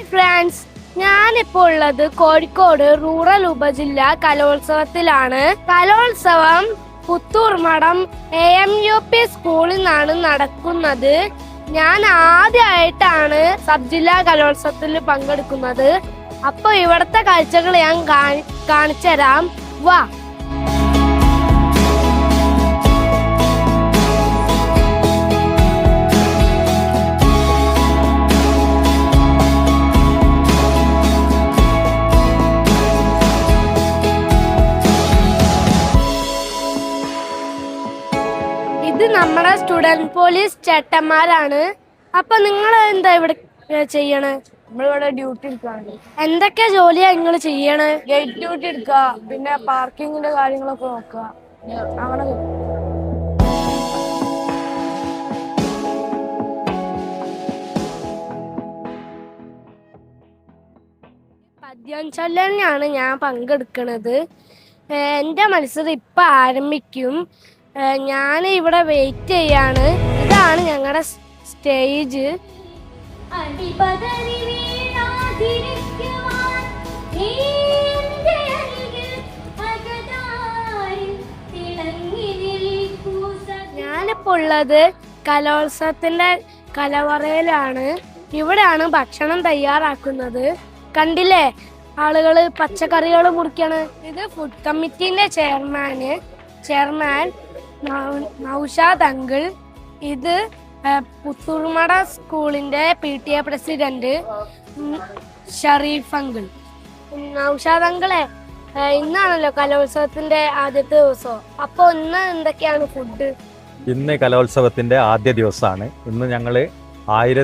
Hi friends ഞാനിപ്പോൾ ഉള്ളത് Kozhikode rural ഉപജില്ല കലോത്സവത്തിലാണ്. കലോത്സവം പുത്തൂർ മഠം എ എം യു പി സ്കൂളിൽ നിന്നാണ് നടക്കുന്നത്. ഞാൻ ആദ്യമായിട്ടാണ് സബ് ജില്ലാ കലോത്സവത്തിൽ പങ്കെടുക്കുന്നത്. അപ്പോൾ ഇവിടുത്തെ കാഴ്ചകൾ ഞാൻ കാണി- കാണിച്ചുതരാം. വാ. ഇത് നമ്മുടെ സ്റ്റുഡന്റ് പോലീസ് ചേട്ടന്മാരാണ്. അപ്പൊ നിങ്ങൾ എന്താ ഇവിടെ ചെയ്യണേ? നമ്മളിവിടെ ഡ്യൂട്ടി എടുക്കാണ്. എന്തൊക്കെ ജോലിയാ നിങ്ങൾ ചെയ്യണേ? ഗേറ്റ് ഡ്യൂട്ടി എടുക്കുക പിന്നെ പാർക്കിങ്ങിന്റെ കാര്യങ്ങളൊക്കെ നോക്കുക അങ്ങനെ പദ്യം ചൊല്ലലിനാണ് ഞാൻ പങ്കെടുക്കുന്നത് എന്റെ എന്റെ മത്സരം ഇപ്പം ആരംഭിക്കും. ഞാൻ ഇവിടെ വെയിറ്റ് ചെയ്യാണ്. ഇതാണ് ഞങ്ങളുടെ സ്റ്റേജ് ഞാനിപ്പോ. ഞാനിപ്പോൾ ഉള്ളത് കലോത്സവത്തിന്റെ കലവറയിലാണ്. ഇവിടെയാണ് ഭക്ഷണം തയ്യാറാക്കുന്നത്. കണ്ടില്ലേ? ആളുകൾ പച്ചക്കറികൾ മുറിക്കാണ്. ഇത് ഫുഡ് കമ്മിറ്റിന്റെ ചെയർമാന് ചെയർമാൻ നൗഷാദ് അങ്കിൾ ഇത് പുത്തൂർമട സ്കൂളിന്റെ P T A president Sharif uncle. Naushad അങ്കിളെ ഇന്നാണല്ലോ കലോത്സവത്തിന്റെ ആദ്യത്തെ ദിവസം. അപ്പൊ ഇന്ന് എന്തൊക്കെയാണ് ഫുഡ്? ഇന്ന് കലോത്സവത്തിന്റെ ആദ്യ ദിവസമാണ്. ഇന്ന് ഞങ്ങൾ ആയിര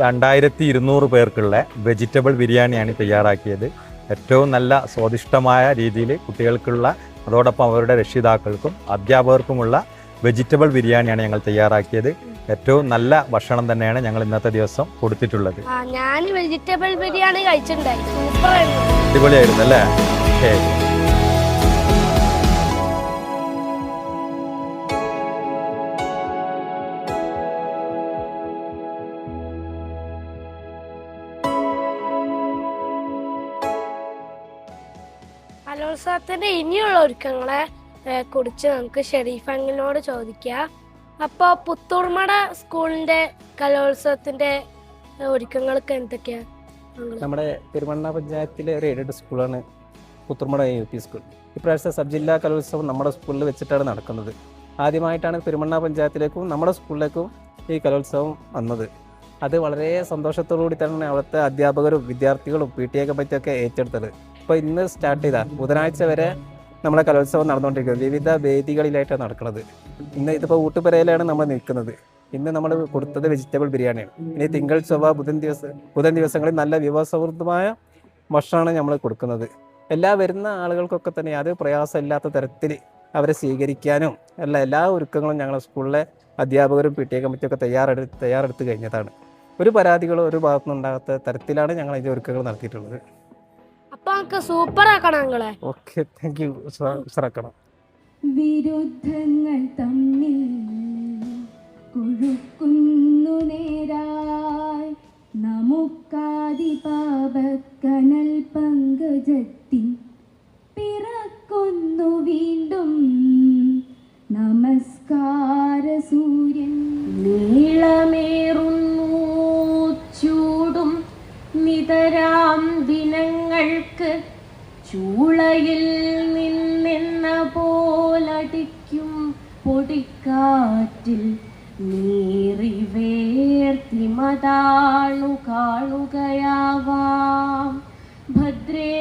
രണ്ടായിരത്തി ഇരുന്നൂറ് പേർക്കുള്ള വെജിറ്റബിൾ ബിരിയാണിയാണ് തയ്യാറാക്കിയത്. ഏറ്റവും നല്ല സ്വാദിഷ്ടമായ രീതിയിൽ കുട്ടികൾക്കുള്ള അതോടൊപ്പം അവരുടെ രക്ഷിതാക്കൾക്കും അധ്യാപകർക്കുമുള്ള വെജിറ്റബിൾ ബിരിയാണിയാണ് ഞങ്ങൾ തയ്യാറാക്കിയത്. ഏറ്റവും നല്ല ഭക്ഷണം തന്നെയാണ് ഞങ്ങൾ ഇന്നത്തെ ദിവസം കൊടുത്തിട്ടുള്ളത്. ഞാൻ വെജിറ്റബിൾ ബിരിയാണി കഴിച്ചിട്ടുണ്ടായിരുന്നു. അടിപൊളിയായിരുന്നു അല്ലേ? ഓക്കേ. കലോത്സവത്തിന്റെ ഇനിയുള്ള ഒരുക്കങ്ങളെ കുറിച്ച് നമുക്ക് ഷെരീഫ് അങ്കിളിനോട് ചോദിക്കാം. അപ്പൊ പുത്തൂർമട സ്കൂളിന്റെ കലോത്സവത്തിന്റെ ഒരുക്കങ്ങളൊക്കെ എന്തൊക്കെയാണ് നമ്മുടെ പെരുമണ്ണ പഞ്ചായത്തിലെ ഒരു എയ്ഡഡ് സ്കൂളാണ് പുത്തൂർമട യു പി സ്കൂൾ. ഇപ്രാവശ്യത്തെ സബ് ജില്ലാ കലോത്സവം നമ്മുടെ സ്കൂളിൽ വെച്ചിട്ടാണ് നടക്കുന്നത്. ആദ്യമായിട്ടാണ് പെരുമണ്ണ പഞ്ചായത്തിലേക്കും നമ്മുടെ സ്കൂളിലേക്കും ഈ കലോത്സവം വന്നത്. അത് വളരെ സന്തോഷത്തോടുകൂടി തന്നെ അവിടുത്തെ അധ്യാപകരും വിദ്യാർത്ഥികളും പി ടി എ കമ്മിറ്റിയൊക്കെ ഏറ്റെടുത്തത്. ഇപ്പോൾ ഇന്ന് സ്റ്റാർട്ട് ചെയ്ത. ബുധനാഴ്ച വരെ നമ്മളെ കലോത്സവം നടന്നുകൊണ്ടിരിക്കുന്നത്. വിവിധ വേദികളിലായിട്ടാണ് നടക്കുന്നത്. ഇന്ന് ഇതിപ്പോൾ ഊട്ടുപുരയിലാണ് നമ്മൾ നിൽക്കുന്നത്. ഇന്ന് നമ്മൾ കൊടുത്തത് വെജിറ്റബിൾ ബിരിയാണിയാണ്. ഇനി തിങ്കൾ ചൊവ്വ ബുധൻ ദിവസം ബുധൻ ദിവസങ്ങളിൽ നല്ല വിഭവസമൃദ്ധമായ ഭക്ഷണമാണ് നമ്മൾ കൊടുക്കുന്നത്. എല്ലാ വരുന്ന ആളുകൾക്കൊക്കെ തന്നെ യാതൊരു പ്രയാസമില്ലാത്ത തരത്തിൽ അവരെ സ്വീകരിക്കാനും എല്ലാ എല്ലാ ഒരുക്കങ്ങളും ഞങ്ങളുടെ സ്കൂളിലെ അധ്യാപകരും പി ടി എ കമ്മിറ്റിയൊക്കെ തയ്യാറെടു തയ്യാറെടുത്ത് കഴിഞ്ഞതാണ്. ഒരു പരാതികളോ ഒരു ഭാഗത്തുനിന്നുണ്ടാകാത്ത തരത്തിലാണ് ഞങ്ങൾ ഇതിന്റെ ഒരുക്കങ്ങൾ നടത്തിയിട്ടുള്ളത്. നമുക്ക് സൂപ്പർ ആക്കണം അങ്ങളെ. ഓക്കെ താങ്ക് യു വിരുദ്ധങ്ങൾ തമ്മിൽ കുഴുക്കുന്നു നേരായി. നമുക്കാതി പാപക്കനൽ പങ്കജത്തിൻ പിറക്കുന്നു വീണ്ടും. നമസ്കാര സൂര്യൻ. നീളമേറുന്നു ചൂടും നിതരാം ദിനങ്ങൾക്ക് ചൂളയിൽ നിന്നെന്ന പോലടിക്കും പൊടിക്കാറ്റിൽ നീറി വേർത്തി മതാണു കാണുകയാവാം. ഭദ്രേ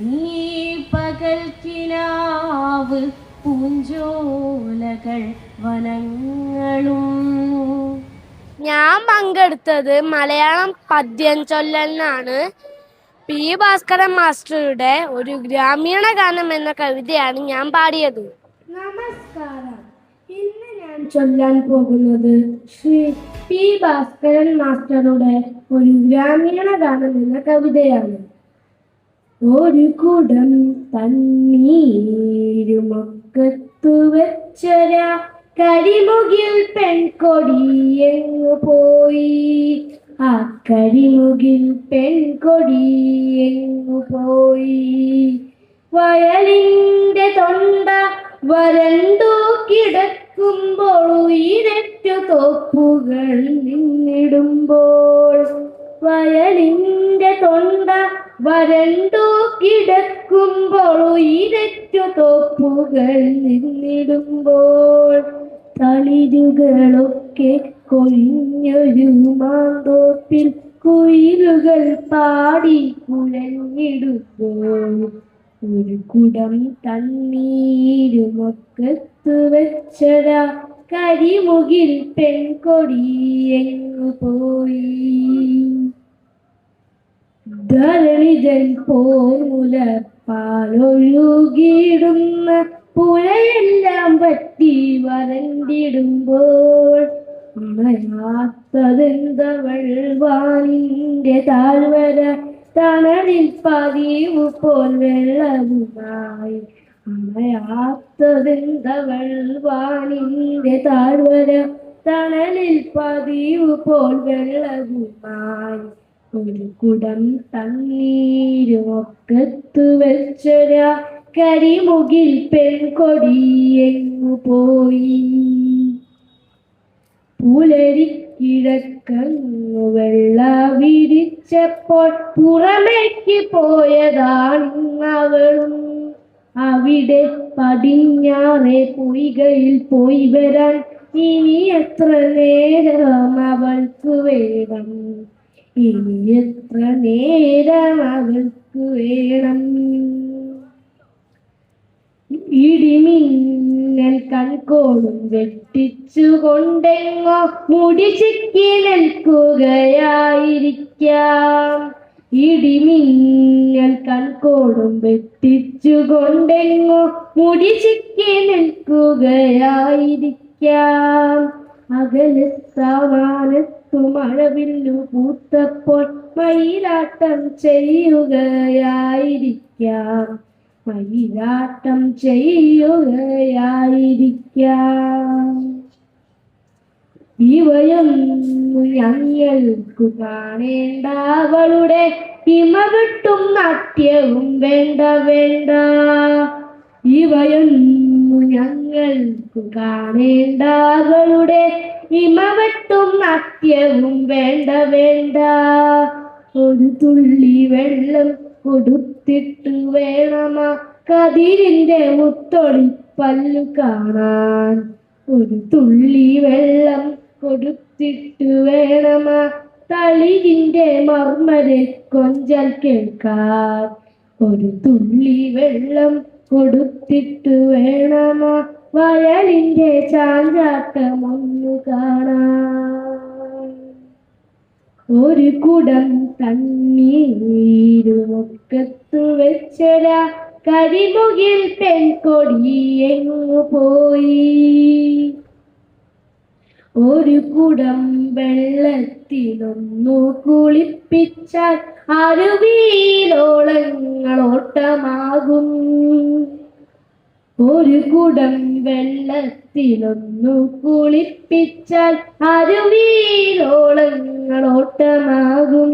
നീ പകൽക്കിനാവ് പൂഞ്ചോലകൾ വനങ്ങളും ഞാൻ പങ്കെടുത്തത് മലയാളം പദ്യം ചൊല്ലലിനാണ് പി. ഭാസ്കരൻ മാസ്റ്ററുടെ ഒരു ഗ്രാമീണ ഗാനം എന്ന കവിതയാണ് ഞാൻ പാടിയത്. നമസ്കാരം. ഇന്ന് ഞാൻ ചൊല്ലാൻ പോകുന്നത് ശ്രീ പി. ഭാസ്കരൻ മാസ്റ്ററുടെ ഒരു ഗ്രാമീണ ഗാനം എന്ന കവിതയാണ്. ഒരു കുടം തന്നീരുമൊക്കത്തു വെച്ചൊര കരിമുകിൽ പെൺകൊടിയെങ്ങു പോയി? ആ കരിമുകിൽ പെൺകൊടിയെങ്ങു പോയി? വയലിന്റെ തൊണ്ട വരണ്ടു കിടക്കുമ്പോൾ ഉയരറ്റു തോപ്പുകൾ നിന്നിടുമ്പോൾ വയലിന്റെ തൊണ്ട വരണ്ടു കിടക്കുമ്പോൾ ഉയരറ്റു തോപ്പുകൾ നിന്നിടുമ്പോൾ തളിരുകളൊക്കെ കൊഴിഞ്ഞൊരു മാന്തോപ്പിൽ കുയിലുകൾ പാടി കുഴഞ്ഞിടുമ്പോൾ ഒരു കുടം തണ്ണീരുമൊക്കത്ത് വെച്ചതാ. കരിമുകിൽ പെൺകൊടിയെങ്ങു പോയി? ധരണിതൻ പോമുല പാലൊഴുകിയിടുന്ന പുഴയെല്ലാം പറ്റി വരണ്ടിടുമ്പോൾ അണയാത്തതെന്തവൾ വാനിന്റെ താഴ്വര തണലിൽ പതിവ് പോൽ വെള്ളവുമായി അണയാത്തതെന്തവൾ വാനിന്റെ താഴ്വര തണലിൽ പതിവ് പോൽ വെള്ളവുമായി ഒരു കുടം തണ്ണീരുമൊക്കത്തു വെച്ചൊരാ കരിമുകിൽ പെൺകൊടിയെങ്ങു പോയി? പുലരിക്കിഴക്കങ്ങു വെള്ള വിരിച്ചപ്പോൾ പുറമേക്ക് പോയതാണവളും. അവിടെ പടിഞ്ഞാറെ പൊയ്കയിൽ പോയി വരാൻ ഇനി എത്ര നേരം അവൾക്ക് വേണം? ഇനി എത്ര നേരം അവൾക്ക് വേണം? ഇടിമിന്നൽ കൺകോളും വെട്ടിച്ചുകൊണ്ടെങ്ങോ മുടി ചിക്കി നിൽക്കുകയായിരിക്കാം ഇടിമിന്നൽ കൺകോളും വെട്ടിച്ചുകൊണ്ടെങ്ങോ മുടി ചിക്കി നിൽക്കുകയായിരിക്കാം മഴവില്ലു പൂത്തപ്പോൾ മയിലാട്ടം ചെയ്യുകയായിരിക്കാം. മയിലാട്ടം ചെയ്യുകയായിരിക്കാം. ഇവയൊന്നു ഞങ്ങൾക്കു കാണേണ്ട. അവളുടെ ഹിമവിട്ടും നാട്യവും വേണ്ട വേണ്ട. ഇവയൊന്നും ഞങ്ങൾക്കു കാണേണ്ട. അവളുടെ ഹിമവെട്ടും നാട്യവും വേണ്ട വേണ്ട. ഒരു തുള്ളി വെള്ളം കൊടുത്തിട്ട് വേണമാ കതിരിന്റെ മുത്തൊളി പല്ലു കാണാൻ. ഒരു തുള്ളി വെള്ളം കൊടുത്തിട്ട് വേണമാ തളിരിന്റെ മർമ്മരെ കൊഞ്ചൽ കേൾക്കാൻ. ഒരു തുള്ളി വെള്ളം കൊടുത്തിട്ട് വേണമാ വയലിന്റെ ചാഞ്ചാട്ടം മുന്നു കാണാ. ഒരു കുടം തണ്ണീരുമൊക്കത്തു വെച്ചരാ കരിമുകിൽ പെൺകൊടി എങ്ങു പോയി ഒരു കുടം വെള്ളത്തിലൊന്നു കുളിപ്പിച്ചാൽ അരുവിയിലോളങ്ങളോട്ടമാകും ഒരു കുടം വെള്ളത്തിലൊന്നു കുളിപ്പിച്ചാൽ അരുവിയിലോളങ്ങളോട്ടമാകും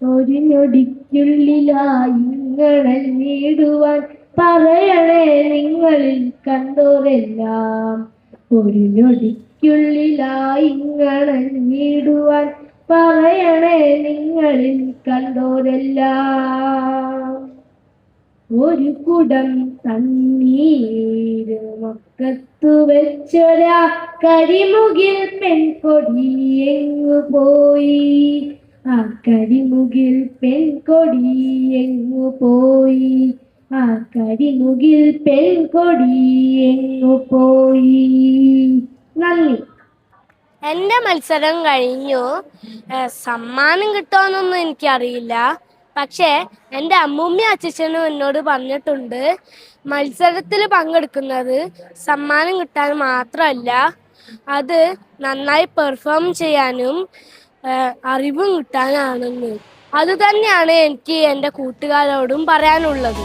ഒരു നൊടിക്കുള്ളിലായിങ്ങളെ നേടുവാൻ പറയണേ നിങ്ങളിൽ കണ്ടോരെല്ലാം. ഒരു നൊടിക്കുള്ളിലായിങ്ങളെ നേടുവാൻ പറയണേ നിങ്ങളിൽ കണ്ടോരെല്ലാം. ഒരു കുടം തന്നീര് മക്കത്തു വെച്ചൊരാ കരിമുകിൽ പെൺകൊടി എങ്ങു പോയി ആ കരിമുകിൽ പെൺകൊടി എങ്ങു പോയി ആ കരിമുകിൽ പെൺകൊടി എങ്ങു പോയി നന്ദി. എന്റെ മത്സരം കഴിഞ്ഞു. സമ്മാനം കിട്ടുമെന്നൊന്നും എനിക്കറിയില്ല. പക്ഷേ എന്റെ അമ്മൂമ്മയും അച്ഛനും എന്നോട് പറഞ്ഞിട്ടുണ്ട് മത്സരത്തിൽ പങ്കെടുക്കുന്നത് സമ്മാനം കിട്ടാൻ മാത്രമല്ല അത് നന്നായി പെർഫോം ചെയ്യാനും അറിവും കിട്ടാനാണെന്ന്. അത് തന്നെയാണ് എനിക്ക് എന്റെ കൂട്ടുകാരോടും പറയാനുള്ളത്.